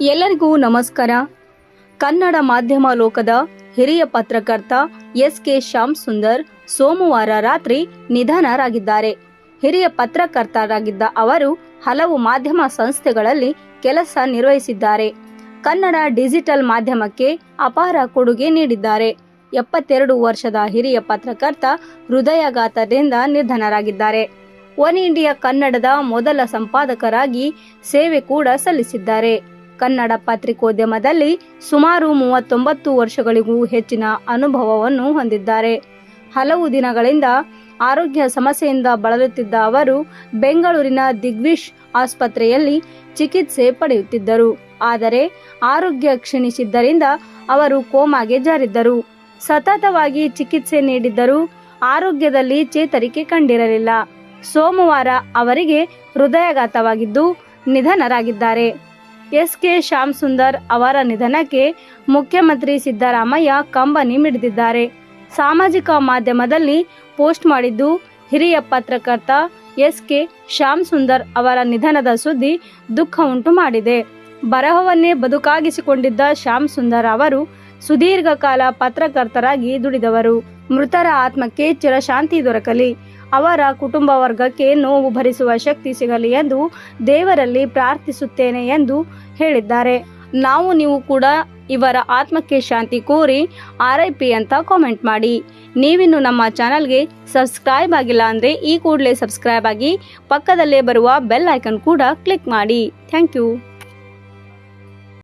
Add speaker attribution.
Speaker 1: ಎಲ್ಲರಿಗೂ ನಮಸ್ಕಾರ. ಕನ್ನಡ ಮಾಧ್ಯಮ ಲೋಕದ ಹಿರಿಯ ಪತ್ರಕರ್ತ ಎಸ್ ಕೆ ಶ್ಯಾಮ್ ಸುಂದರ್ ಸೋಮವಾರ ರಾತ್ರಿ ನಿಧನರಾಗಿದ್ದಾರೆ. ಹಿರಿಯ ಪತ್ರಕರ್ತರಾಗಿದ್ದ ಅವರು ಹಲವು ಮಾಧ್ಯಮ ಸಂಸ್ಥೆಗಳಲ್ಲಿ ಕೆಲಸ ನಿರ್ವಹಿಸಿದ್ದಾರೆ. ಕನ್ನಡ ಡಿಜಿಟಲ್ ಮಾಧ್ಯಮಕ್ಕೆ ಅಪಾರ ಕೊಡುಗೆ ನೀಡಿದ್ದಾರೆ. ಎಪ್ಪತ್ತೆರಡು ವರ್ಷದ ಹಿರಿಯ ಪತ್ರಕರ್ತ ಹೃದಯಾಘಾತದಿಂದ ನಿಧನರಾಗಿದ್ದಾರೆ ಒನ್ ಇಂಡಿಯಾ ಕನ್ನಡದ ಮೊದಲ ಸಂಪಾದಕರಾಗಿ ಸೇವೆ ಕೂಡ ಸಲ್ಲಿಸಿದ್ದಾರೆ. ಕನ್ನಡ ಪತ್ರಿಕೋದ್ಯಮದಲ್ಲಿ ಸುಮಾರು ಮೂವತ್ತೊಂಬತ್ತು ವರ್ಷಗಳಿಗೂ ಹೆಚ್ಚಿನ ಅನುಭವವನ್ನು ಹೊಂದಿದ್ದಾರೆ. ಹಲವು ದಿನಗಳಿಂದ ಆರೋಗ್ಯ ಸಮಸ್ಯೆಯಿಂದ ಬಳಲುತ್ತಿದ್ದ ಅವರು ಬೆಂಗಳೂರಿನ ದಿಗ್ವಿಶ್ ಆಸ್ಪತ್ರೆಯಲ್ಲಿ ಚಿಕಿತ್ಸೆ ಪಡೆಯುತ್ತಿದ್ದರು. ಆದರೆ ಆರೋಗ್ಯ ಕ್ಷೀಣಿಸಿದ್ದರಿಂದ ಅವರು ಕೋಮಾಗೆ ಜಾರಿದ್ದರು. ಸತತವಾಗಿ ಚಿಕಿತ್ಸೆ ನೀಡಿದ್ದರೂ ಆರೋಗ್ಯದಲ್ಲಿ ಚೇತರಿಕೆ ಕಂಡಿರಲಿಲ್ಲ. ಸೋಮವಾರ ಅವರಿಗೆ ಹೃದಯಾಘಾತವಾಗಿದ್ದು ನಿಧನರಾಗಿದ್ದಾರೆ. ಎಸ್ ಕೆ ಶ್ಯಾಮ್ ಸುಂದರ್ ಅವರ ನಿಧನಕ್ಕೆ ಮುಖ್ಯಮಂತ್ರಿ ಸಿದ್ದರಾಮಯ್ಯ ಕಂಬನಿ ಮಿಡಿದಿದ್ದಾರೆ. ಸಾಮಾಜಿಕ ಮಾಧ್ಯಮದಲ್ಲಿ ಪೋಸ್ಟ್ ಮಾಡಿದ್ದು, ಹಿರಿಯ ಪತ್ರಕರ್ತ ಎಸ್ ಕೆ ಶ್ಯಾಮ್ ಸುಂದರ್ ಅವರ ನಿಧನದ ಸುದ್ದಿ ದುಃಖ ಉಂಟು ಮಾಡಿದೆ. ಬರಹವನ್ನೇ ಬದುಕಾಗಿಸಿಕೊಂಡಿದ್ದ ಶ್ಯಾಮ್ ಸುಂದರ್ ಅವರು ಸುದೀರ್ಘ ಕಾಲ ಪತ್ರಕರ್ತರಾಗಿ ದುಡಿದವರು. ಮೃತರ ಆತ್ಮಕ್ಕೆ ಚಿರಶಾಂತಿ ದೊರಕಲಿ. ಅವರ ಕುಟುಂಬ ವರ್ಗಕ್ಕೆ ನೋವು ಭರಿಸುವ ಶಕ್ತಿ ಸಿಗಲಿ ಎಂದು ದೇವರಲ್ಲಿ ಪ್ರಾರ್ಥಿಸುತ್ತೇನೆ ಎಂದು ಹೇಳಿದ್ದಾರೆ. ನಾವು ನೀವು ಕೂಡ ಇವರ ಆತ್ಮಕ್ಕೆ ಶಾಂತಿ ಕೋರಿ ಆರ್ ಐ ಪಿ ಅಂತ ಕಾಮೆಂಟ್ ಮಾಡಿ. ನೀವಿನ್ನು ನಮ್ಮ ಚಾನಲ್ಗೆ ಸಬ್ಸ್ಕ್ರೈಬ್ ಆಗಿಲ್ಲ ಅಂದರೆ ಈ ಕೂಡಲೇ ಸಬ್ಸ್ಕ್ರೈಬ್ ಆಗಿ ಪಕ್ಕದಲ್ಲೇ ಬರುವ ಬೆಲ್ ಐಕನ್ ಕೂಡ ಕ್ಲಿಕ್ ಮಾಡಿ. Thank you.